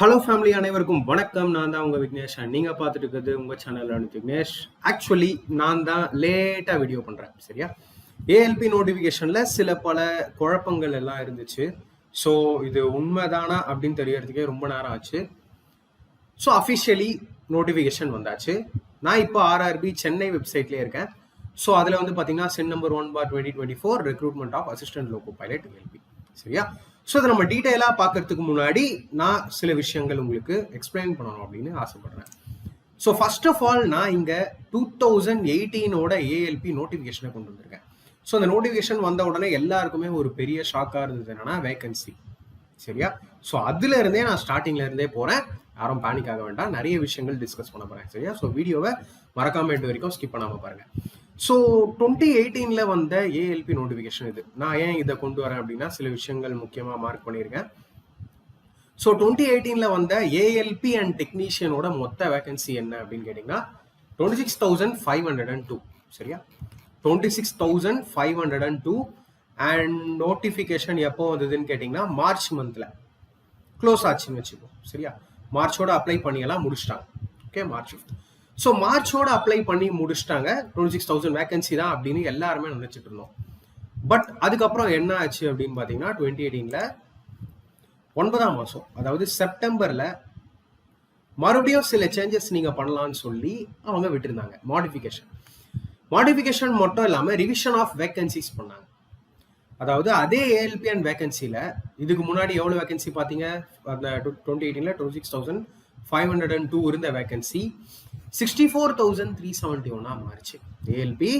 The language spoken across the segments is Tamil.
ஹலோ ஃபேமிலி அனைவருக்கும் வணக்கம். நான் தான் உங்கள் விக்னேஷ் நீங்கள் பார்த்துட்டு இருக்கிறது உங்கள் சேனல் விக்னேஷ். ஆக்சுவலி நான் தான் லேட்டாக வீடியோ பண்ணுறேன் சரியா? ஏஎல்பி நோட்டிஃபிகேஷனில் சில பல குழப்பங்கள் எல்லாம் இருந்துச்சு. ஸோ இது உண்மைதானா அப்படின்னு தெரியறதுக்கே ரொம்ப நேரம் ஆச்சு. ஸோ அஃபிஷியலி நோட்டிஃபிகேஷன் வந்தாச்சு. நான் இப்போ ஆர்ஆர்பி சென்னை வெப்சைட்லேயே இருக்கேன். ஸோ அதில் வந்து பார்த்தீங்கன்னா CEN number one bar twenty twenty four recruitment of assistant loco pilot LP சரியா? ஸோ இதை நம்ம டீட்டெயிலாக பார்க்கறதுக்கு முன்னாடி நான் சில விஷயங்கள் உங்களுக்கு எக்ஸ்பிளைன் பண்ணணும் அப்படின்னு ஆசைப்படுறேன். ஸோ ஃபர்ஸ்ட் ஆஃப் ஆல் நான் இங்கே டூ தௌசண்ட் எயிட்டீனோட ஏஎல்பி நோட்டிஃபிகேஷனை கொண்டு வந்திருக்கேன். ஸோ அந்த நோட்டிஃபிகேஷன் வந்த உடனே எல்லாருக்குமே ஒரு பெரிய ஷாக்காக இருந்தது என்னன்னா வேகன்சி சரியா? ஸோ அதுல இருந்தே நான் ஸ்டார்டிங்ல இருந்தே போறேன். யாரும் பேனிக் ஆக வேண்டாம். நிறைய விஷயங்கள் டிஸ்கஸ் பண்ண போறேன். சரியா? ஸோ வீடியோவை மறக்காம எண்டு வரைக்கும் ஸ்கிப் பண்ணாமல் பாருங்க. ஸோ டுவெண்ட்டி எயிட்டீனில் வந்த ஏஎல்பி நோட்டிஃபிகேஷன் இது. நான் ஏன் இதை கொண்டு வரேன் அப்படின்னா சில விஷயங்கள் முக்கியமாக மார்க் பண்ணியிருக்கேன். ஸோ டுவெண்ட்டி எயிட்டீனில் வந்த ஏஎல்பி அண்ட் டெக்னீஷியனோட மொத்த வேகன்சி என்ன அப்படின்னு கேட்டிங்கன்னா twenty six thousand five hundred and two சரியா? Twenty six thousand five hundred and two and notification எப்போ வந்ததுன்னு கேட்டிங்கன்னா மார்ச் மந்தில் க்ளோஸ் ஆச்சுன்னு வச்சுக்கோ சரியா? மார்ச்சோட அப்ளை பண்ணியெல்லாம் முடிச்சிட்டாங்க. ஓகே மார்ச் ஃபிஃப்த் ஸோ மார்ச்சோட அப்ளை பண்ணி முடிச்சிட்டாங்க. டுவெண்ட்டி சிக்ஸ் தௌசண்ட் வேகன்சி தான் அப்படின்னு எல்லாருமே நினைச்சிட்டு இருந்தோம். பட் அதுக்கப்புறம் என்ன ஆச்சு அப்படின்னு பார்த்தீங்கன்னா டுவெண்ட்டி எயிட்டீனில் ஒன்பதாம் மாதம் அதாவது செப்டம்பரில் மறுபடியும் சில சேஞ்சஸ் நீங்கள் பண்ணலான்னு சொல்லி அவங்க விட்டுருந்தாங்க. மாடிஃபிகேஷன் மாடிஃபிகேஷன் மட்டும் இல்லாமல் ரிவிஷன் ஆஃப் வேகன்சிஸ் பண்ணாங்க. அதாவது அதே ஏஎல்பி அண்ட் வேகன்சியில் இதுக்கு முன்னாடி எவ்வளோ வேகன்சி பார்த்தீங்க அந்த டுவெண்ட்டி எயிட்டீனில் twenty six thousand five hundred and two இருந்த vacancy sixty four thousand three seventy ஒன்னாக மாறிச்சு ஏஎல்பி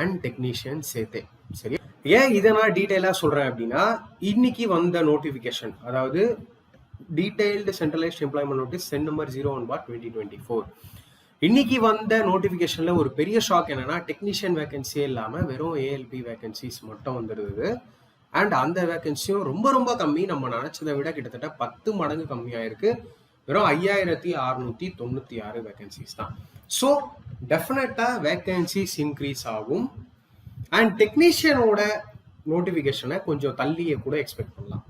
அண்ட் டெக்னீஷியன் சேர்த்தே. சரி? ஏன் இதை நான் டீட்டெயிலாக சொல்கிறேன் அப்படின்னா இன்னைக்கு வந்த நோட்டிஃபிகேஷன் அதாவது detailed centralised employment notice CEN number zero one bar twenty twenty four இன்னைக்கு வந்த நோட்டிஃபிகேஷனில் ஒரு பெரிய ஷாக் என்னன்னா டெக்னீஷியன் வேகன்சியே இல்லாமல் வெறும் ஏஎல்பி வேகன்சிஸ் மட்டும் வந்துருது அண்ட் அந்த வேகன்சியும் ரொம்ப ரொம்ப கம்மி. நம்ம நினச்சதை விட கிட்டத்தட்ட பத்து மடங்கு கம்மியாயிருக்கு. வெறும் ஐயாயிரத்தி அறுநூத்தி தொண்ணூத்தி ஆறு வேகன்சிஸ் தான். ஸோ டெஃபினட்டா வேகன்சிஸ் இன்க்ரீஸ் ஆகும். அண்ட் டெக்னீஷியனோட நோட்டிஃபிகேஷனை கொஞ்சம் தள்ளியே கூட எக்ஸ்பெக்ட் பண்ணலாம்.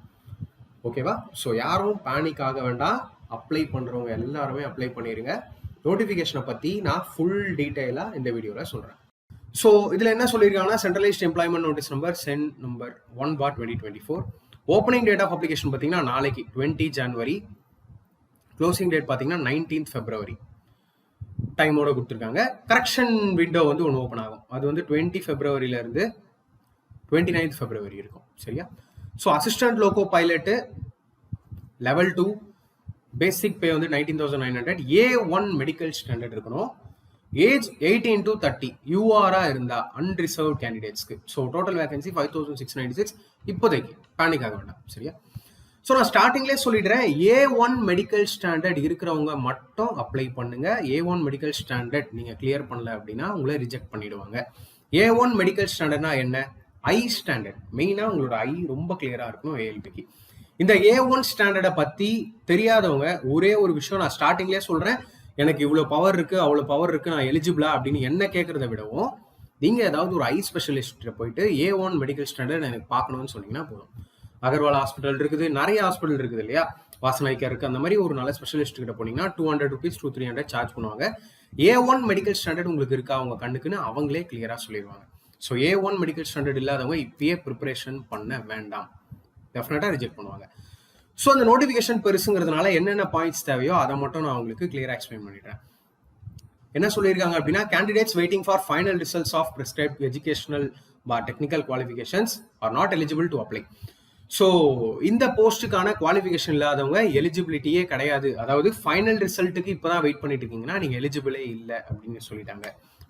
ஓகேவா ஸோ யாரும் பேனிக் ஆக வேண்டாம். அப்ளை பண்றவங்க எல்லாருமே அப்ளை பண்ணிடுங்க நோட்டிஃபிகேஷனை பற்றி நான் ஃபுல் டீட்டெயிலாக இந்த வீடியோவில் சொல்கிறேன் ஸோ இதில் என்ன சொல்லியிருக்காங்கன்னா centralised employment notice number CEN number one bar twenty twenty four opening date of application பார்த்தீங்கன்னா நாளைக்கு டுவெண்ட்டி ஜனவரி க்ளோசிங் டேட் பார்த்தீங்கன்னா நைன்டீன்த் ஃபெப்ரவரி டைமோட கொடுத்துருக்காங்க. கரெக்ஷன் விண்டோ வந்து ஒன்று ஓப்பன் ஆகும். அது வந்து டுவெண்ட்டி ஃபெப்ரவரியிலேருந்து டுவெண்ட்டி நைன்த் ஃபெப்ரவரி இருக்கும். சரியா? So assistant loco pilot level two basic pay வந்து nineteen thousand nine hundred A one medical standard இருக்கணும். ஏஜ் எயிட்டீன் டு தேர்ட்டி யூஆராக இருந்தா unreserved கேண்டிடேட்ஸ்க்கு so total vacancy five thousand six ninety six இப்போதைக்கு. பேனிக் ஆக வேண்டாம். சரியா? ஸோ நான் ஸ்டார்டிங்லேயே சொல்லிடுறேன். ஏ ஒன் மெடிக்கல் ஸ்டாண்டர்ட் இருக்கிறவங்க மட்டும் அப்ளை பண்ணுங்க. ஏ ஒன் மெடிக்கல் ஸ்டாண்டர்ட் நீங்கள் கிளியர் பண்ணல அப்படின்னா உங்களை ரிஜெக்ட் பண்ணிடுவாங்க. ஏ ஒன் மெடிக்கல் ஸ்டாண்டர்ட்னா என்ன? ஐ ஸ்டாண்டர்ட் மெயினாக உங்களோட ஐ ரொம்ப கிளியராக இருக்கணும் ஏஎல்பிக்கு இந்த ஏ ஒன் ஸ்டாண்டர்டை பற்றி தெரியாதவங்க ஒரே ஒரு விஷயம் நான் ஸ்டார்டிங்லேயே சொல்கிறேன் எனக்கு இவ்வளோ பவர் இருக்கு அவ்வளோ பவர் இருக்குது நான் எலிஜிபிளா அப்படின்னு என்ன கேட்குறத விடவும் நீங்கள் ஏதாவது ஒரு ஐ ஸ்பெஷலிஸ்ட்டை போயிட்டு ஏ ஒன் மெடிக்கல் ஸ்டாண்டர்ட் எனக்கு பார்க்கணும்னு சொன்னீங்கன்னா போதும். அகர்வால் ஹாஸ்பிட்டல் இருக்குது நிறைய ஹாஸ்பிட்டல் இருக்குது இல்லையா? வாசனாய்க்கா இருக்குது அந்த மாதிரி ஒரு நல்ல ஸ்பெஷலிஸ்ட் கிட்ட போனீங்கன்னா two hundred rupees two three hundred charge பண்ணுவாங்க. ஏ ஒன் மெடிக்கல் ஸ்டாண்டர்ட் உங்களுக்கு இருக்கா அவங்க கண்ணுக்குன்னு அவங்களே கிளியராக சொல்லிடுவாங்க. So A one medical standard இல்லாதவங்க இப்பயே ப்ரிப்பரேஷன் பண்ண வேண்டாம். டெஃபினட்டாக ரிஜெக்ட் பண்ணுவாங்க. ஸோ அந்த நோட்டிஃபிகேஷன் பெருசுங்கிறதுனால என்னென்ன பாயிண்ட்ஸ் தேவையோ அதை மட்டும் நான் உங்களுக்கு கிளியராக எக்ஸ்பிளைன் பண்ணிடுறேன். என்ன சொல்லியிருக்காங்க அப்படின்னா candidates waiting for final results of prescribe educational பா technical qualifications are not eligible to apply so இந்த போஸ்ட்டுக்கான குவாலிஃபிகேஷன் இல்லாதவங்க எலிஜிபிலிட்டியே கிடையாது. அதாவது ஃபைனல் ரிசல்ட்டுக்கு இப்போ தான் வெயிட் பண்ணிட்டு இருக்கீங்கன்னா நீங்கள் எலிஜிபிளே இல்லை அப்படின்னு சொல்லிட்டாங்க.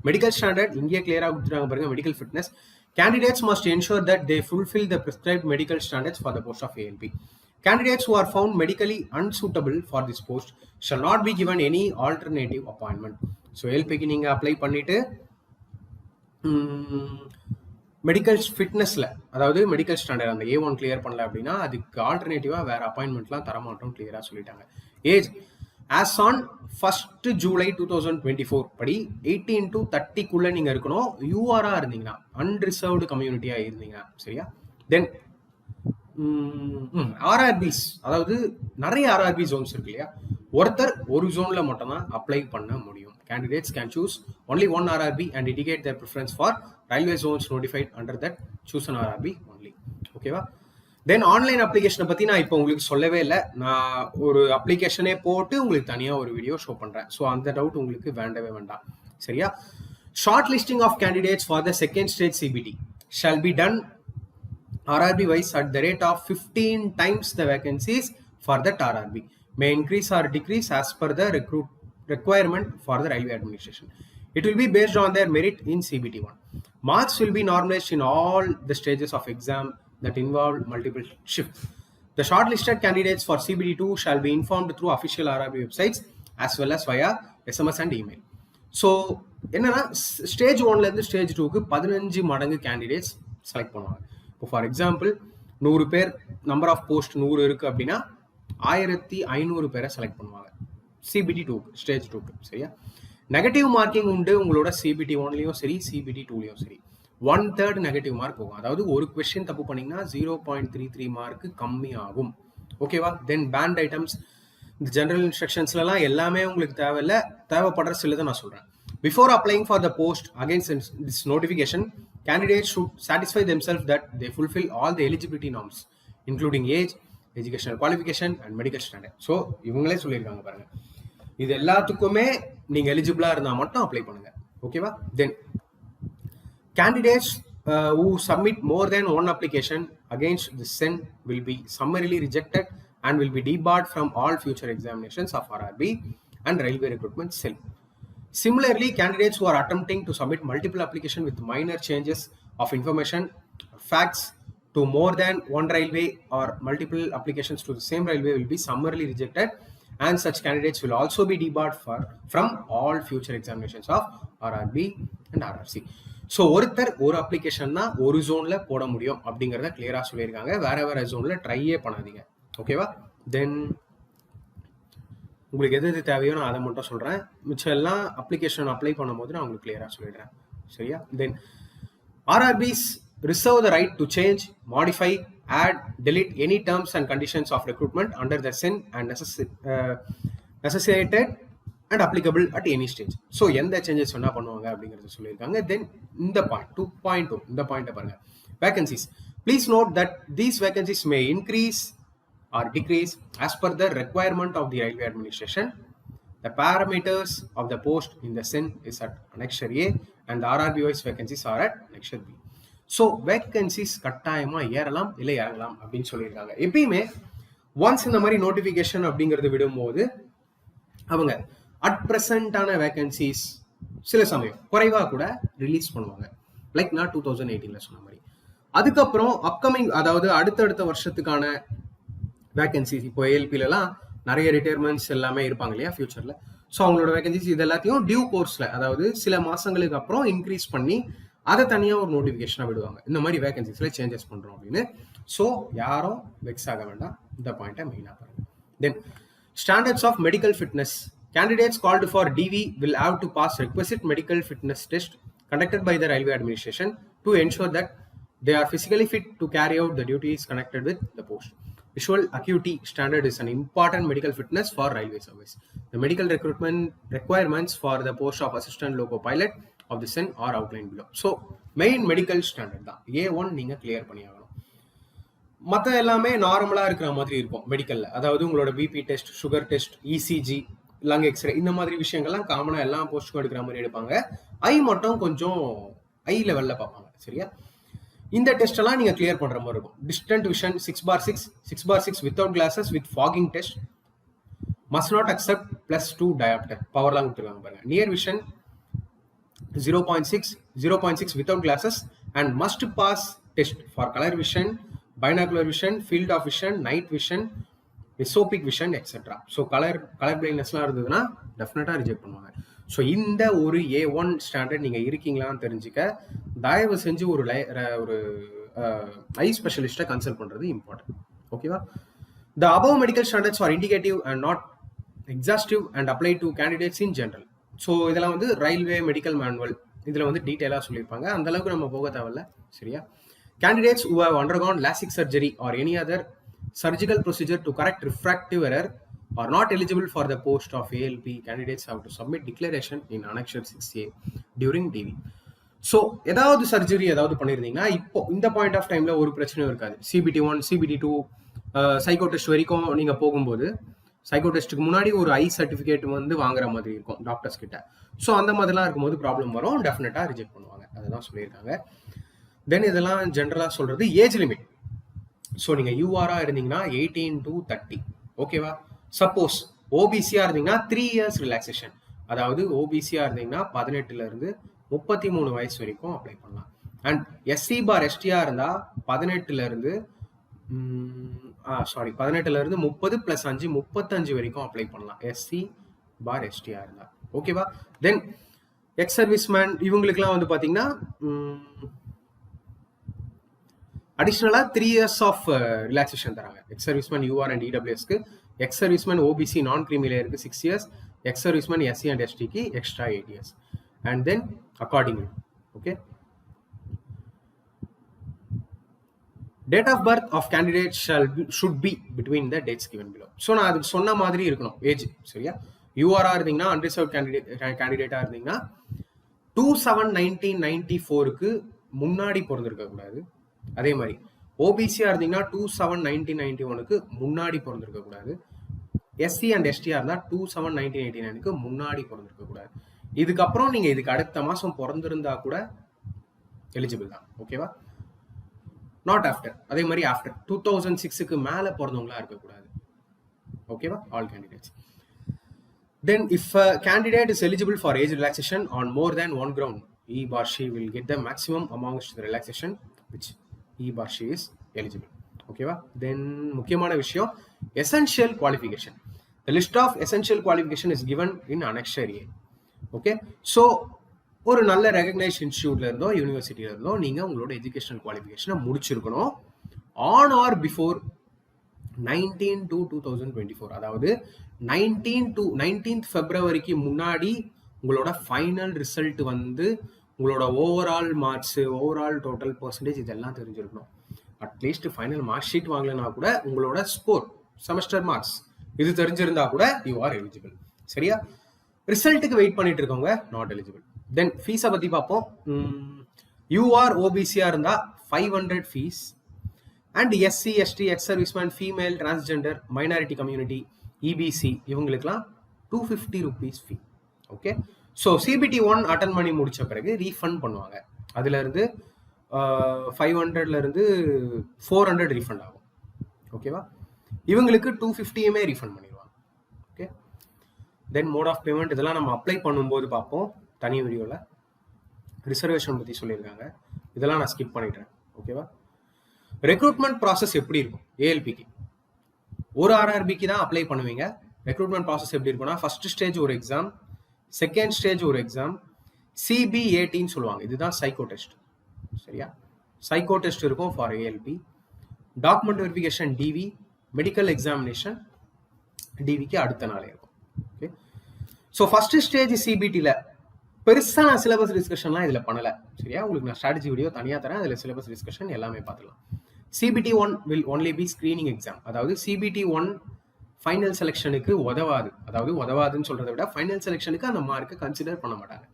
மெடிக்கல் ஸ்டாண்டர்ட் இங்கே கிளியராக கொடுத்துருக்காங்க பாருங்க medical fitness candidates must ensure that they fulfil the prescribe medical standards for the post of ALP candidates who are found medically unsuitable for this post shall not be given any alternative appointment so எல்பிக்கு நீங்கள் அப்ளை பண்ணிவிட்டு மெடிக்கல் ஃபிட்னஸில் அதாவது மெடிக்கல் ஸ்டாண்டர்ட் அந்த ஏ ஒன் கிளியர் பண்ணல அப்படின்னா அதுக்கு ஆல்டர்னேட்டிவாக வேறு அப்பாயின்மெண்ட்லாம் தரமாட்டோம் கிளியராக சொல்லிட்டாங்க. Age as on first July two thousand twenty four படி எயிட்டீன் டு தேர்ட்டிக்குள்ளே நீங்கள் இருக்கணும். யூஆராக இருந்தீங்கன்னா அன்ரிசர்வ்டு கம்யூனிட்டியாக இருந்தீங்கன்னா சரியா? தென் ஆர்ஆர்பிஸ் அதாவது நிறைய ஆர்ஆர்பி ஜோன்ஸ் இருக்கு இல்லையா? ஒருத்தர் ஒரு ஜோன்ல மட்டும்தான் அப்ளை பண்ண முடியும். Candidates can choose only one RRB and indicate their preference for railway zones notified under that choose an RRB only ஓகேவா தென் ஆன்லைன் அப்ளிகேஷனை பற்றி நான் இப்போ உங்களுக்கு சொல்லவே இல்லை. நான் ஒரு அப்ளிகேஷனே போட்டு உங்களுக்கு தனியாக ஒரு வீடியோ ஷோ பண்ணுறேன் ஸோ அந்த டவுட் உங்களுக்கு வேண்டவே வேண்டாம். சரியா? Short listing of candidates for the second stage CBT shall be done RRB wise at the rate of 15 times the vacancies for that RRB may increase or decrease as per the recruit requirement for the railway administration. It will be based on their merit in CBT1. Marks will be normalized in all the stages of exam that involve multiple shifts. The shortlisted candidates for CBT2 shall be informed through official RRB websites as well as via SMS and email. So என்னன்னா ஸ்டேஜ் ஒன்லேருந்து ஸ்டேஜ் டூக்கு பதினஞ்சு மடங்கு கேண்டிடேட்ஸ் செலக்ட் பண்ணுவாங்க இப்போ ஃபார் எக்ஸாம்பிள் நூறு பேர் நம்பர் ஆஃப் போஸ்ட் நூறு இருக்குது அப்படின்னா ஆயிரத்தி ஐநூறு பேரை செலக்ட் பண்ணுவாங்க சிபிடி டூ ஸ்டேஜ் டூக்கு சரியா? நெகட்டிவ் மார்க்கிங் உண்டு உங்களோட சிபிடி ஒன்லையும் சரி சிபிடி டூலையும் சரி. ஒன் தேர்ட் நெகட்டிவ் மார்க் போகும். அதாவது ஒரு கொஸ்டின் தப்பு பண்ணீங்கன்னா zero point three three mark கம்மி ஆகும் ஓகேவா தென் பேண்ட் ஐட்டம்ஸ் இந்த ஜென்ரல் இன்ஸ்ட்ரக்ஷன்ஸ்லாம் எல்லாமே உங்களுக்கு தேவையில்ல. தேவைப்படுற சிலதை நான் சொல்கிறேன் before applying for the post against this notification candidate should satisfy themself that they fulfil all the eligibility norms including age educational qualification and medical standard so இவங்களே சொல்லியிருக்காங்க பாருங்க. இது எல்லாத்துக்குமே நீங்கள் எலிஜிபிளாக இருந்தால் மட்டும் அப்ளை பண்ணுங்க ஓகேவா then Candidates uh, who submit more than one application against the SEN will be summarily rejected and will be debarred from all future examinations of RRB and Railway Recruitment Cell. Similarly, candidates who are attempting to submit multiple applications with minor changes of information or facts to more than one railway or multiple applications to the same railway will be summarily rejected and such candidates will also be debarred for, from all future examinations of RRB and RRC. So ஒருத்தர் ஒரு அப்ளிகேஷன் தான் ஒரு ஜோன்ல போட முடியும் அப்படிங்கிறத கிளியரா சொல்லியிருக்காங்க. வேற வேற ஜோன்ல ட்ரையே பண்ணாதீங்க. ஓகேவா தென் உங்களுக்கு எது எது தேவையோ நான் அதை மட்டும் சொல்கிறேன் மிச்சம் எல்லாம் அப்ளிகேஷன் அப்ளை பண்ணும்போது நான் உங்களுக்கு கிளியராக சொல்லிடுறேன். சரியா? Then RRBs reserve the right to change modify add delete any terms and conditions of recruitment under the sin and necessi- uh, necessitated and applicable at any stage so எந்த சேஞ்சஸ் என்ன பண்ணுவாங்க அப்படிங்கிறத சொல்லியிருக்காங்க தென் இந்த பாயிண்ட் டூ பாயிண்ட் டூ இந்த பாயிண்ட்டை பாருங்க vacancies please note that these vacancies may increase or decrease as per the requirement of the railway administration The parameters of the post in the SIN is at annexure A and the RRB wise vacancies are at annexure B. so vacancies கட்டாயமாக ஏறலாம் இல்லை இறங்கலாம் அப்படின்னு சொல்லியிருக்காங்க. எப்பயுமே ஒன்ஸ் இந்த மாதிரி நோட்டிஃபிகேஷன் அப்படிங்கிறது விடும்போது அவங்க அட் ப்ரெசண்டான வேக்கன்சிஸ் சில சமயம் குறைவாக கூட ரிலீஸ் பண்ணுவாங்க. லைக் நான் டூ தௌசண்ட் எயிட்டீனில் சொன்ன மாதிரி. அதுக்கப்புறம் அப்கமிங் அதாவது அடுத்தடுத்த வருஷத்துக்கான வேக்கன்சிஸ் இப்போ ஏஎல்பிலலாம் நிறைய ரிட்டையர்மெண்ட்ஸ் எல்லாமே இருப்பாங்க இல்லையா ஃபியூச்சரில் ஸோ அவங்களோட வேகன்சிஸ் இது எல்லாத்தையும் டியூ கோர்ஸில் அதாவது சில மாதங்களுக்கு அப்புறம் இன்க்ரீஸ் பண்ணி அதை தனியாக ஒரு நோட்டிஃபிகேஷனாக விடுவாங்க இந்த மாதிரி வேகன்சிஸில் சேஞ்சஸ் பண்ணுறோம் அப்படின்னு ஸோ யாரும் வெக்ஸ் ஆக வேண்டாம் இந்த பாயிண்ட்டை மெயினாக பாருங்க then standards of medical fitness Candidates called for DV will have to pass requisite medical fitness test conducted by the railway administration to ensure that they are physically fit to carry out the duties connected with the post. Visual acuity standard is an important medical fitness for railway service. The medical recruitment requirements for the post of assistant loco pilot of the CEN R outline below so main medical standard தான். ஏ ஒன் நீங்கள் கிளியர் பண்ணியாகணும். மற்ற எல்லாமே நார்மலாக இருக்கிற மாதிரி இருக்கும் மெடிக்கலில் அதாவது உங்களோட BP test sugar test ECG lung x-ray இந்த மாதிரி விஷயங்கள்லாம் காமனாக எல்லா போஸ்ட்டுக்கும் எடுக்கிற மாதிரி எடுப்பாங்க. ஐ மட்டும் கொஞ்சம் ஐ லெவலில் பார்ப்பாங்க. சரியா? இந்த டெஸ்ட் எல்லாம் நீங்கள் கிளியர் பண்ணுற மாதிரி இருக்கும். Distant vision six bar six six bar six without glasses with fogging test must not accept plus two diopter பவர்லாம் கொடுத்துருக்காங்க பாருங்க. Near vision zero point six zero point six without glasses and must pass test for colour vision binocular vision field of vision night vision mesopic vision etcetera so colour colour பிளைண்ட்னஸ்லாம் இருந்ததுன்னா டெஃபினட்டாக ரிஜெக்ட் பண்ணுவாங்க. ஸோ இந்த ஒரு ஏ ஒன் ஸ்டாண்டர்ட் நீங்கள் இருக்கீங்களான்னு தெரிஞ்சுக்க தயவு செஞ்சு ஒரு லை ஒரு ஐ ஸ்பெஷலிஸ்ட்டை கன்சல்ட் பண்ணுறது இம்பார்ட்டன்ட் ஓகேவா the above medical standards are indicative and not exhaustive and apply to candidates in general so இதெல்லாம் வந்து ரயில்வே மெடிக்கல் மேனுவல் இதில் வந்து டீட்டெயிலாக சொல்லியிருப்பாங்க அந்த அளவுக்கு நம்ம போக தேவையில்ல சரியா candidates who have undergone lasik surgery or any other surgical procedure to correct refractive error are not eligible for the post of ALP. Candidates have submit submit in in six 6A during DV so ஏதாவது சர்ஜரி ஏதாவது பண்ணியிருந்தீங்கன்னா இப்போ இந்த பாயிண்ட் ஆஃப் டைமில் ஒரு பிரச்சனையும் இருக்காது CBT one CBT two psycho test வரைக்கும் நீங்கள் போகும்போது சைக்கோ டெஸ்ட்டுக்கு முன்னாடி ஒரு ஐ சர்டிஃபிகேட் வந்து வாங்குற மாதிரி இருக்கும் டாக்டர்ஸ் கிட்ட. ஸோ அந்த மாதிரிலாம் இருக்கும்போது ப்ராப்ளம் வரும். டெஃபினட்டாக ரிஜெக்ட் பண்ணுவாங்க. அதுதான் சொல்லியிருக்காங்க. தென் இதெல்லாம் ஜென்ரலாக சொல்கிறது ஏஜ் லிமிட் ஸோ நீங்கள் யூஆராக இருந்தீங்கன்னா எயிட்டீன் டு தேர்ட்டி ஓகேவா சப்போஸ் ஓபிசியாக இருந்தீங்கன்னா த்ரீ இயர்ஸ் ரிலாக்ஸேஷன் அதாவது ஓபிசியாக இருந்தீங்கன்னா பதினெட்டுலேருந்து முப்பத்தி மூணு வயசு வரைக்கும் அப்ளை பண்ணலாம். அண்ட் எஸ்சி பார் எஸ்டியாக இருந்தால் பதினெட்டுலேருந்து சாரி பதினெட்டுல இருந்து முப்பது பிளஸ் அஞ்சு முப்பத்தஞ்சு வரைக்கும் அப்ளை பண்ணலாம். எஸ்சி பார் எஸ்டியா இருந்தா. ஓகேவா தென் எக்ஸ் சர்வீஸ் மேன் இவங்களுக்குலாம் வந்து பாத்தீங்கன்னா அடிஷ்னலாக த்ரீ இயர்ஸ் ஆஃப் ரிலாக்ஸேஷன் தராங்க. Ex serviceman UR and இடபிள்யூஎஸ்க்கு ex serviceman OBC non creamy லேயருக்கு six years ex serviceman SC and எஸ்டிக்கு extra eight years and then accordingly okay date of birth of candidate shall should be between the dates given below so நான் அதுக்கு சொன்ன மாதிரி இருக்கணும். ஏஜ் சரியா? யூஆராக இருந்தீங்கன்னா அன்ரிசர்வ் கேண்டிடேட் கேண்டிடேட்டாக இருந்தீங்கன்னா டூ செவன் நைன்டீன் நைன்டி ஃபோருக்கு முன்னாடி பிறந்திருக்க கூடாது. அதே மாதிரி ஓபிசியா இருந்தீங்கன்னா டூ செவன் நைன்டீன் நைன்டி ஒனுக்கு முன்னாடி பிறந்திருக்க கூடாது. எஸ்சி அண்ட் எஸ்டியா இருந்தா டூ செவன் நைன்டீன் எயிட்டி நைனுக்கு முன்னாடி பிறந்திருக்க கூடாது. இதுக்கப்புறம் நீங்க இதுக்கு அடுத்த மாசம் பிறந்திருந்தா கூட எலிஜிபிள் தான். ஓகேவா நாட் ஆஃப்டர் அதே மாதிரி ஆஃப்டர் டூ தௌசண்ட் சிக்ஸுக்கு மேலே பிறந்தவங்களா இருக்கக்கூடாது ஓகேவா all candidates then if a candidate is eligible for age relaxation on more than one ground he or she will get the maximum amongst the relaxation which he or she is eligible ஓகேவா தென் முக்கியமான விஷயம் essential qualification the list of essential qualification is given in annexure okay so ஒரு நல்ல ரெகக்னைஸ் இன்ஸ்டியூட்ல இருந்தோ யூனிவர்சிட்டியில இருந்தோ நீங்க உங்களோட எஜுகேஷனல் குவாலிஃபிகேஷனை முடிச்சிருக்கணும். On or before nineteen two two thousand twenty four அதாவது நைன்டீன் டு நைன்டீன்த் ஃபெப்ரவரிக்கு முன்னாடி உங்களோட ஃபைனல் ரிசல்ட் வந்து உங்களோட overall marks overall total percentage இதெல்லாம் தெரிஞ்சிருக்கணும். At least final mark sheet வாங்கலைன்னா கூட உங்களோட ஸ்கோர் செமஸ்டர் மார்க்ஸ் இது தெரிஞ்சிருந்தா கூட யூ ஆர் எலிஜிபிள் சரியா? ரிசல்ட்டுக்கு வெயிட் பண்ணிட்டு இருக்கவங்க நாட் எலிஜிபிள் தென் ஃபீஸை பற்றி பார்ப்போம். யூஆர் ஓபிசியாக இருந்தால் five hundred fees and SC ST ex serviceman female transgender minority community EBC இவங்களுக்குலாம் two fifty rupees fee okay so CBT one attend பண்ணி முடித்த பிறகு ரீஃபண்ட் பண்ணுவாங்க. அதுலேருந்து ஃபைவ் ஹண்ட்ரட்லேருந்து ஃபோர் ஹண்ட்ரட் ரீஃபண்ட் ஆகும். ஓகேவா இவங்களுக்கு டூ ஃபிஃப்டியுமே ரீஃபண்ட் பண்ணிடுவாங்க. Okay then mode of payment இதெல்லாம் நம்ம அப்ளை பண்ணும்போது பார்ப்போம். தனி வீடியோவில் ரிசர்வேஷன் பற்றி சொல்லியிருக்காங்க. இதெல்லாம் நான் ஸ்கிப் பண்ணிடுறேன் ஓகேவா ரெக்ரூட்மெண்ட் ப்ராசஸ் எப்படி இருக்கும்? ஏஎல்பிக்கு ஒரு ஆர்ஆர்பிக்கு தான் அப்ளை பண்ணுவீங்க. ரெக்ரூட்மெண்ட் ப்ராசஸ் எப்படி இருக்கும்னா ஃபர்ஸ்ட் ஸ்டேஜ் ஒரு எக்ஸாம் செகண்ட் ஸ்டேஜ் ஒரு எக்ஸாம் சிபிஏடின்னு சொல்லுவாங்க. இதுதான் சைக்கோ டெஸ்ட் சரியா? சைக்கோ டெஸ்ட் இருக்கும் for ALP document verification DV medical examination டிவிக்கு அடுத்த நாளே இருக்கும். ஓகே ஸோ ஃபர்ஸ்ட் ஸ்டேஜ் சிபிடியில் பெருசாக நான் சிலபஸ் டிஸ்கஷன்லாம் இதில் பண்ணலை. சரியா? உங்களுக்கு நான் ஸ்ட்ராட்டஜி வீடியோ தனியாக தரேன். அதில் சிலபஸ் டிஸ்கஷன் எல்லாமே பார்த்துக்கலாம். CBT one will only be screening exam அதாவது சிபிடி ஒன் ஃபைனல் செலெக்ஷனுக்கு உதவாது. அதாவது உதவாதுன்னு சொல்கிறத விட ஃபைனல் செலெக்ஷனுக்கு அந்த மார்க்கை கன்சிடர் பண்ண மாட்டாங்க.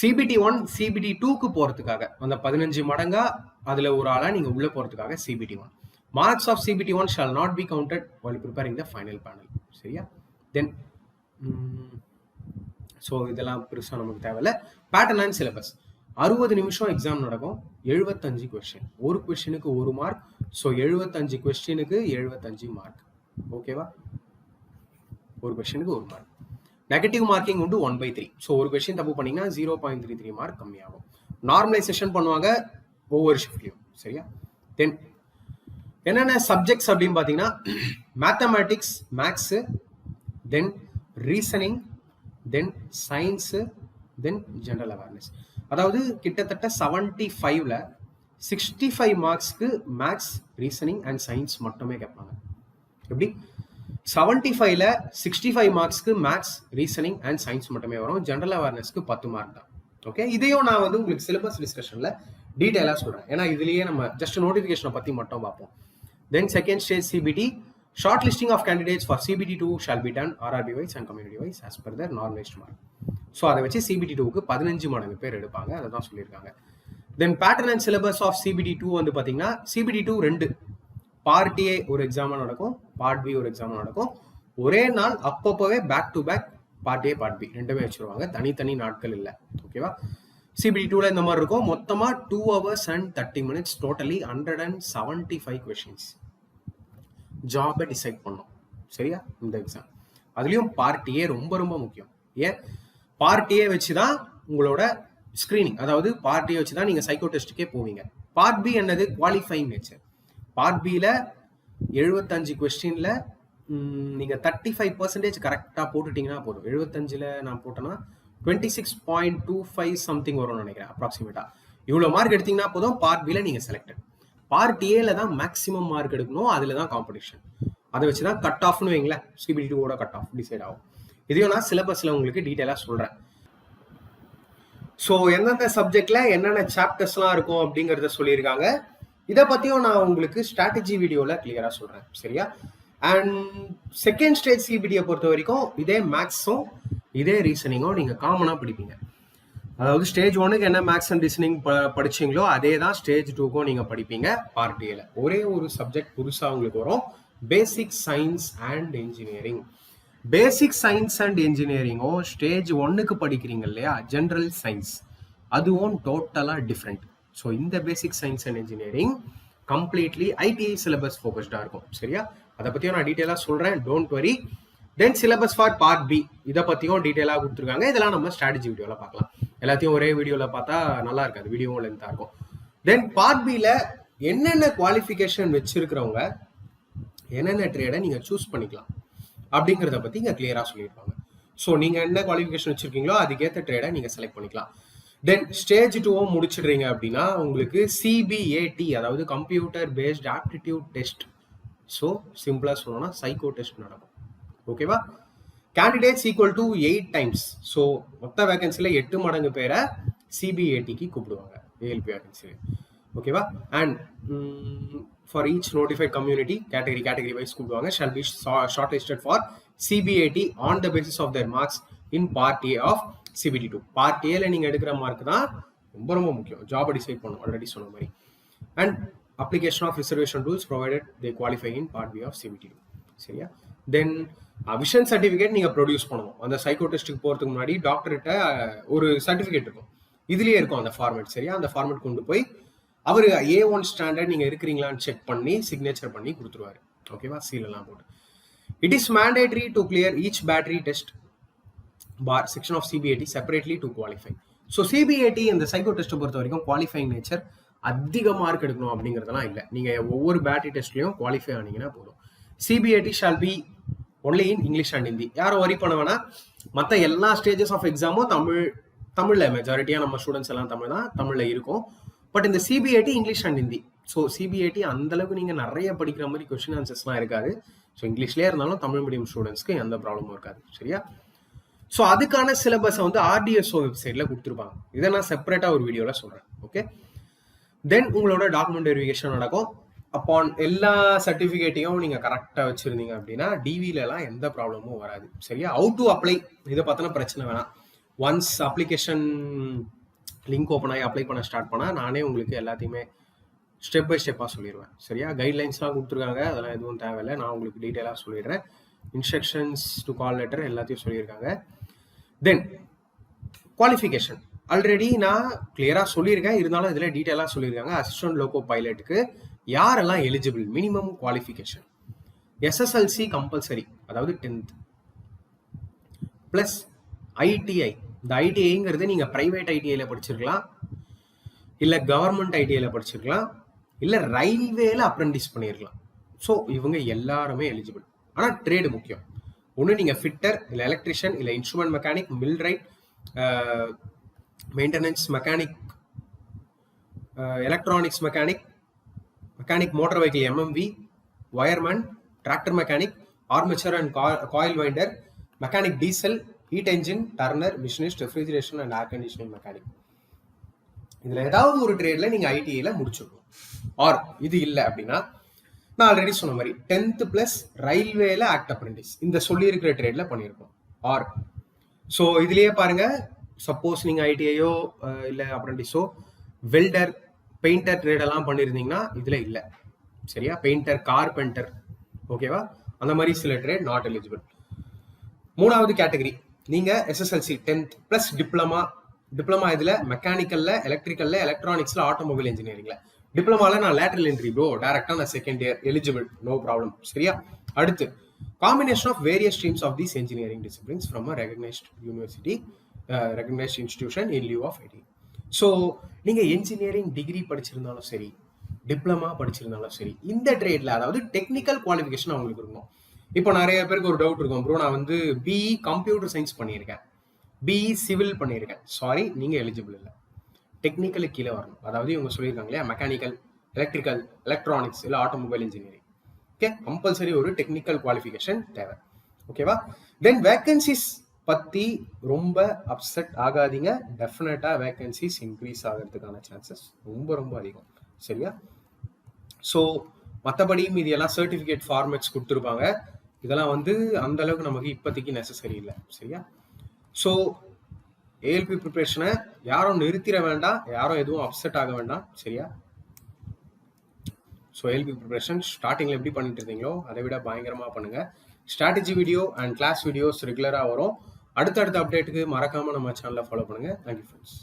சிபிடி ஒன் சிபிடி டூக்கு போகிறதுக்காக அந்த பதினஞ்சு மடங்கா அதில் ஒரு ஆளாக நீங்கள் உள்ளே போகிறதுக்காக CBT one marks of CBT one shall not be counted while preparing the final panel சரியா? தென் ஸோ இதெல்லாம் பெருசாக நமக்கு தேவையில்ல. பேட்டர்ன் அண்ட் சிலபஸ் அறுபது நிமிஷம் எக்ஸாம் நடக்கும். எழுபத்தஞ்சு கொஸ்டின் ஒரு கொஸ்டினுக்கு ஒரு மார்க் ஸோ எழுபத்தஞ்சு கொஸ்டினுக்கு எழுபத்தஞ்சு மார்க் ஓகேவா ஒரு கொஸ்டினுக்கு ஒரு மார்க் நெகட்டிவ் மார்க்கிங் உண்டு ஒன் பை த்ரீ ஸோ ஒரு கொஸ்டின் தப்பு பண்ணீங்கன்னா zero point three three mark கம்மியாகும். நார்மலைசேஷன் பண்ணுவாங்க ஒவ்வொரு ஷிஃப்ட்லையும் சரியா? தென் என்னென்ன சப்ஜெக்ட்ஸ் அப்படின்னு பார்த்தீங்கன்னா mathematics maths then reasoning then science then general awareness அதாவது கிட்டத்தட்ட செவன்டி ஃபைவ்ல சிக்ஸ்டி ஃபைவ் மார்க்ஸ்க்கு மேக்ஸ் ரீசனிங் அண்ட் சயின்ஸ் மட்டுமே கேட்பாங்க. எப்படி? செவன்டி ஃபைவ்ல சிக்ஸ்டி ஃபைவ் மார்க்ஸ்க்கு மேக்ஸ் ரீசனிங் அண்ட் சயின்ஸ் மட்டுமே வரும். ஜென்ரல் அவேர்னஸ்க்கு பத்து மார்க் தான். ஓகே இதையும் நான் வந்து உங்களுக்கு சிலபஸ் டிஸ்கஷனில் டீட்டெயிலாக சொல்கிறேன் ஏன்னா இதுலேயே நம்ம ஜஸ்ட் நோட்டிஃபிகேஷனை பற்றி மட்டும் பார்ப்போம். Then second stage CBT short listing of candidates for CBT two shall be done RRB wise and community wise as per the normalised mark so அதை வச்சு சிபிடி டூக்கு பதினஞ்சு மடங்கு பேர் எடுப்பாங்க. அதை தான் சொல்லியிருக்காங்க. Then pattern and syllabus of CBT two வந்து பார்த்தீங்கன்னா சிபிடி டூ ரெண்டு. பார்ட் ஏ ஒரு எக்ஸாமாக நடக்கும் பார்ட் பி ஒரு எக்ஸாமாக நடக்கும். ஒரே நாள் அப்பப்போவே back to back part A part B ரெண்டுமே வச்சுருவாங்க. தனித்தனி நாட்கள் இல்லை. ஓகேவா சிபிடி டூவில் இந்த மாதிரி இருக்கும். மொத்தமாக two hours and thirty minutes totally hundred and seventy five questions ஜாபை டிசைட் பண்ணோம். சரியா? இந்த எக்ஸாம் அதுலேயும் பார்ட் ஏ ரொம்ப ரொம்ப முக்கியம். ஏன்? பார்ட் ஏ வச்சு தான் உங்களோட ஸ்க்ரீனிங் அதாவது பார்ட் ஏ வச்சு தான் நீங்கள் சைக்கோ டெஸ்ட்டுக்கே போவீங்க. பார்ட் பி என்னது? குவாலிஃபைங் நேச்சர் பார்ட் பியில் எழுபத்தஞ்சு கொஸ்டினில் நீங்கள் தேர்ட்டி ஃபைவ் பர்சன்டேஜ் கரெக்டாக போட்டுட்டிங்கன்னா போதும். எழுபத்தஞ்சில் நான் போட்டேன்னா twenty six point two five something வரும்னு நினைக்கிறேன் அப்ராக்சிமேட்டாக இவ்வளோ மார்க் எடுத்தீங்கன்னா போதும் பார்ட் பியில் நீங்கள் செலக்டட் பார்ட் ஏல தான் மேக்ஸிமம் மார்க் எடுக்கணும். அதில் தான் காம்படிஷன் அதை வச்சு தான் கட் ஆஃப்னு வைங்களேன். சிபிடி டூவோட கட் ஆஃப் டிசைட் ஆகும். இதையும் நான் சிலபஸில் உங்களுக்கு டீட்டெயிலாக சொல்கிறேன் ஸோ எந்தெந்த சப்ஜெக்டில் என்னென்ன சாப்டர்ஸ்லாம் இருக்கும் அப்படிங்கிறத சொல்லியிருக்காங்க. இதை பற்றியும் நான் உங்களுக்கு ஸ்ட்ராட்டஜி வீடியோவில் கிளியராக சொல்கிறேன் சரியா? அண்ட் செகண்ட் ஸ்டேஜ் சிபிடியை பொறுத்த வரைக்கும் இதே மேக்ஸும் இதே ரீசனிங்கும் நீங்கள் காமனாக படிப்பீங்க. அதாவது ஸ்டேஜ் ஒனுக்கு என்ன மேக்ஸ் அண்ட் ரீசனிங் படிச்சீங்களோ அதே தான் ஸ்டேஜ் டூக்கும் நீங்கள் படிப்பீங்க பார்ட் ஏல ஒரே ஒரு சப்ஜெக்ட் புதுசாக உங்களுக்கு வரும். Basic science and engineering basic science and இன்ஜினியரிங்கும் stage ஒன்னுக்கு படிக்கிறீங்க இல்லையா? ஜென்ரல் சயின்ஸ் அதுவும் டோட்டலாக டிஃப்ரெண்ட் ஸோ இந்த basic science and engineering completely ITI syllabus ஃபோக்கஸ்டாக இருக்கும். சரியா? அதை பற்றியும் நான் டீட்டெயிலாக சொல்கிறேன் don't worry then syllabus for part B இதை பற்றியும் டீட்டெயிலாக கொடுத்துருக்காங்க. இதெல்லாம் நம்ம ஸ்ட்ராட்டஜி வீடியோவில் பார்க்கலாம். எல்லாத்தையும் ஒரே வீடியோவில் பார்த்தா நல்லா இருக்காது. வீடியோவும் லென்த்தாக இருக்கும். தென் பார்ட் பியில் என்னென்ன குவாலிஃபிகேஷன் வச்சிருக்கிறவங்க என்னென்ன ட்ரேடை நீங்கள் சூஸ் பண்ணிக்கலாம் அப்படிங்கிறத பற்றி இங்கே கிளியராக சொல்லியிருப்பாங்க. ஸோ நீங்கள் என்ன குவாலிஃபிகேஷன் வச்சுருக்கீங்களோ அதுக்கேற்ற ட்ரேடை நீங்கள் செலக்ட் பண்ணிக்கலாம். தென் ஸ்டேஜ் டூவும் முடிச்சிடுறீங்க அப்படின்னா உங்களுக்கு சிபிஏடி அதாவது computer based aptitude test so சிம்பிளாக சொல்லணும்னா சைக்கோ டெஸ்ட் நடக்கும். ஓகேவா candidates equal to eight times so மொத்த வேகன்சியில் எட்டு மடங்கு பேரை சிபிஏடிக்கு கூப்பிடுவாங்க. ஏஎல்பி வேகன்சியில் ஓகேவா and for each notified community category category wise கூப்பிடுவாங்க. Shall be short listed for CBAT on the basis of their marks in part A of CBT two part ஏல நீங்கள் எடுக்கிற மார்க் தான் ரொம்ப ரொம்ப முக்கியம். ஜாபை டிசைட் பண்ணும் ஆல்ரெடி சொன்ன மாதிரி. And application of reservation rules provided they qualify in part B of CBT two சரியா? தென் விஷன் சர்டிஃபிகேட் நீங்கள் ப்ரொடியூஸ் பண்ணணும். அந்த சைக்கோ டெஸ்ட்டுக்கு போகிறதுக்கு முன்னாடி டாக்டர்கிட்ட uh, ஒரு சர்டிஃபிகேட் இருக்கும். இதுலேயே இருக்கும் அந்த ஃபார்மேட் சரியா? அந்த ஃபார்மேட் கொண்டு போய் அவர் ஏ ஒன் ஸ்டாண்டர்ட் நீங்கள் இருக்கிறீங்களான்னு செக் பண்ணி சிக்னேச்சர் பண்ணி கொடுத்துருவாரு. ஓகேவா சீலெல்லாம் போட்டு. It is mandatory to clear each battery test for section of CBIT separately to qualify so CBIT இந்த சைக்கோ டெஸ்ட்டை பொறுத்த வரைக்கும் குவாலிஃபைங் நேச்சர் அதிக மார்க் எடுக்கணும் அப்படிங்கிறதெல்லாம் இல்லை. நீங்கள் ஒவ்வொரு பேட்டரி டெஸ்ட்லையும் குவாலிஃபை ஆனீங்கன்னா போதும். CBIT shall be only in English and Hindi யாரும் ஒரி பண்ண வேணா மற்ற எல்லா ஸ்டேஜஸ் ஆஃப் எக்ஸாமும் தமிழ் தமிழில் மெஜாரிட்டியாக நம்ம ஸ்டூடெண்ட்ஸ் எல்லாம் தமிழ் தான் தமிழில் இருக்கும். பட் இந்த CBIT English and Hindi so CBIT அந்தளவுக்கு நீங்கள் நிறைய படிக்கிற மாதிரி கொஸ்டின் ஆன்சர்ஸ்லாம் இருக்காது. ஸோ இங்கிலீஷ்லேயே இருந்தாலும் தமிழ் மீடியம் ஸ்டூடெண்ட்ஸ்க்கு எந்த ப்ராப்ளமும் இருக்காது. சரியா? ஸோ அதுக்கான சிலபஸை வந்து ஆர்டிஎஸ்ஓ வெப்சைட்டில் கொடுத்துருப்பாங்க. இதை நான் செப்பரேட்டாக ஒரு வீடியோவில் சொல்கிறேன் ஓகே தென் உங்களோட டாக்குமெண்ட் வெரிஃபிகேஷன் நடக்கும். அப்பான் எல்லா சர்டிஃபிகேட்டையும் நீங்கள் கரெக்டாக வச்சுருந்தீங்க அப்படின்னா டிவிலலாம் எந்த ப்ராப்ளமும் வராது. சரியா? அவுட் டு அப்ளை இதை பற்றின பிரச்சனை வேணாம். ஒன்ஸ் அப்ளிகேஷன் லிங்க் ஓப்பன் ஆகி அப்ளை பண்ண ஸ்டார்ட் பண்ணால் நானே உங்களுக்கு எல்லாத்தையுமே ஸ்டெப் பை ஸ்டெப்பாக சொல்லிடுவேன். சரியா? கைட்லைன்ஸ்லாம் கொடுத்துருக்காங்க. அதெல்லாம் எதுவும் தேவையில்லை. நான் உங்களுக்கு டீட்டெயிலாக சொல்லிடுறேன். இன்ஸ்ட்ரக்ஷன்ஸ் டு கால் லெட்டர் எல்லாத்தையும் சொல்லியிருக்காங்க. தென் குவாலிஃபிகேஷன் ஆல்ரெடி நான் கிளியராக சொல்லியிருக்கேன். இருந்தாலும் இதில் டீட்டெயிலாக சொல்லியிருக்காங்க. அசிஸ்டன்ட் லோகோ பைலட்டுக்கு யாரெல்லாம் eligible minimum qualification SSLC compulsory அதாவது டென்த் ப்ளஸ் ஐடிஐ இந்த ஐடிஐங்கிறது நீங்கள் ப்ரைவேட் ஐடிஐயில் படிச்சிருக்கலாம். இல்லை கவர்மெண்ட் ஐடிஐயில் படிச்சிருக்கலாம். இல்லை ரயில்வேல அப்ரெண்டிஸ் பண்ணியிருக்கலாம் ஸோ இவங்க எல்லாருமே எலிஜிபிள் ஆனால் ட்ரேடு முக்கியம். ஒன்று நீங்கள் ஃபிட்டர் இல்லை எலக்ட்ரிஷியன் இல்லை instrument mechanic mill wright maintenance mechanic electronics mechanic mechanic motor vehicle MMV wireman tractor mechanic armature and coil winder mechanic diesel heat engine turner machinist refrigeration and air conditioning mechanic இதில் ஏதாவது ஒரு ட்ரேடில் நீங்கள் ஐடிஐயில் முடிச்சிடணும். ஆர் இது இல்லை அப்படின்னா நான் ஆல்ரெடி சொன்ன மாதிரி டென்த்து ப்ளஸ் ரயில்வேல ஆக்ட் அப்ரெண்டிஸ் இந்த சொல்லியிருக்கிற ட்ரேடில் பண்ணியிருக்கோம். ஆர் ஸோ இதுலேயே பாருங்க சப்போஸ் நீங்கள் ஐடிஐயோ இல்லை அப்ரெண்டிஸோ வெல்டர் பெயிண்டர் ட்ரேட் எல்லாம் பண்ணியிருந்தீங்கன்னா இதுல இல்லை. சரியா? பெயிண்டர் கார்பெண்டர் ஓகேவா அந்த மாதிரி சில ட்ரேட் நாட் எலிஜிபிள் மூணாவது கேட்டகரி நீங்க SSLC tenth plus diploma diploma இதுல மெக்கானிக்கல்ல எலக்ட்ரிக்கல்ல எலக்ட்ரானிக்ஸ்ல ஆட்டோமொபைல் இன்ஜினியரிங்ல டிப்ளமால நான் லேட்டரல் என்ட்ரி ப்ரோ டேரக்டா நான் second year eligible no problem சரியா? அடுத்து combination of various streams of these engineering disciplines from a recognised university recognised institution in lieu of IT so நீங்கள் இன்ஜினியரிங் டிகிரி படிச்சிருந்தாலும் சரி டிப்ளமா படிச்சிருந்தாலும் சரி இந்த ட்ரேட்ல அதாவது டெக்னிக்கல் குவாலிஃபிகேஷன் அவங்களுக்கு இருக்கும். இப்போ நிறைய பேருக்கு ஒரு டவுட் இருக்கும். ப்ரோ நான் வந்து பிஇ கம்ப்யூட்டர் சயின்ஸ் பண்ணியிருக்கேன். பிஇ சிவில் பண்ணியிருக்கேன். சாரி நீங்கள் எலிஜிபிள் இல்லை. டெக்னிக்கலுக்கு கீழே வரணும். அதாவது இவங்க சொல்லியிருக்காங்க இல்லையா? மெக்கானிக்கல் எலக்ட்ரிக்கல் எலக்ட்ரானிக்ஸ் இல்லை ஆட்டோமொபைல் இன்ஜினியரிங் ஓகே கம்பல்சரி ஒரு டெக்னிக்கல் குவாலிஃபிகேஷன் தேவை. ஓகேவா தென் வேக்கன்சிஸ் பற்றி ரொம்ப அப்செட் ஆகாதீங்க. டெஃபினட்டாக வேக்கன்சிஸ் இன்க்ரீஸ் ஆகிறதுக்கான சான்சஸ் ரொம்ப ரொம்ப அதிகம். சரியா? ஸோ மற்றபடி மீதி எல்லாம் சர்டிஃபிகேட் ஃபார்மேட்ஸ் கொடுத்துருப்பாங்க. இதெல்லாம் வந்து அந்த அளவுக்கு நமக்கு இப்போதைக்கு நெசசரி இல்லை. சரியா? ஸோ ஏஎல்பி ப்ரிப்பரேஷனை யாரும் நிறுத்திட வேண்டாம். யாரும் எதுவும் அப்செட் ஆக வேண்டாம். சரியா? ஸோ ஏஎல்பி ப்ரிப்பரேஷன் ஸ்டார்டிங்கில் எப்படி பண்ணிட்டு இருந்தீங்களோ அதை விட பயங்கரமாக பண்ணுங்கள் strategy video and class videos ரெகுலராக வரும். அடுத்தடுத்த அப்டேட்டுக்கு மறக்காமல் நம்ம சேனலை ஃபாலோ பண்ணுங்கள் தேங்க்யூ ஃப்ரெண்ட்ஸ்